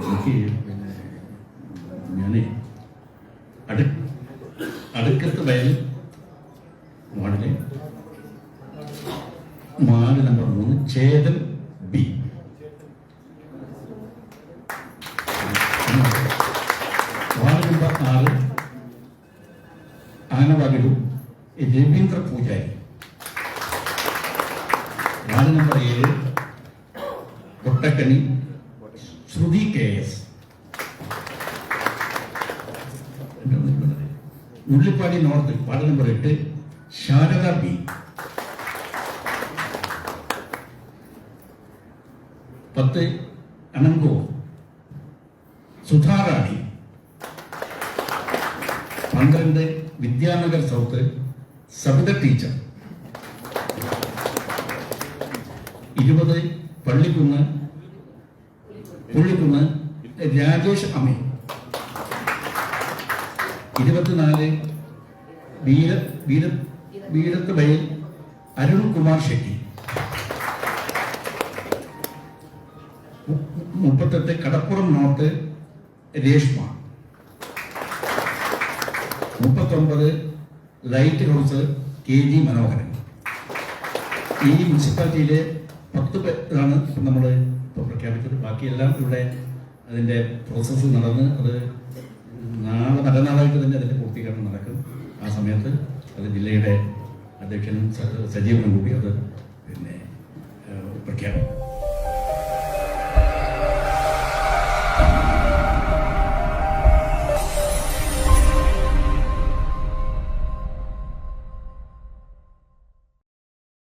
എനിക്ക് ഞാൻ അടു അടുക്കത്ത് വയൽ വാർഡിലെ വാർഡ് നമ്പർ മൂന്ന് ചേതൻ ബി. വാർഡ് നമ്പർ ആറ് ആനവാഗിലു രവീന്ദ്ര പൂജാരി. വാർഡ് നമ്പർ ഏഴ് Kottakkani Shruthi K S Ullippadi north ward number എട്ട് ശാരദ ബി. പത്ത് അനങ്കോ. സുധാറാണി. പന്ത്രണ്ട് വിദ്യാനഗർ സൗത്ത്. സബിത ടീച്ചർ. ഇരുപത് പള്ളിക്കുന്ന്. പുള്ളിക്കുന്ന് രാജേഷ് അമേ ഇരുപത്തിനാല് വീര വീര വീരത്ത് വയൽ അരുൺ കുമാർ ഷെട്ടി. മുപ്പത്തെട്ട് കടപ്പുറം നോട്ട് രേഷ്മ. മുപ്പത്തൊമ്പത് light house K G Manoharan. ഈ മുനിസിപ്പാലിറ്റിയിലെ പത്ത് പേരാണ് നമ്മൾ ഇപ്പോൾ പ്രഖ്യാപിച്ചത്. ബാക്കിയെല്ലാം ഇവിടെ അതിന്റെ പ്രോസസ്സ് നടന്ന് അത് നാളെ മറ്റന്നാളായിട്ട് തന്നെ അതിന്റെ പൂർത്തീകരണം നടക്കും. ആ സമയത്ത് അത് ജില്ലയുടെ അധ്യക്ഷനും സജീവനും കൂടി അത്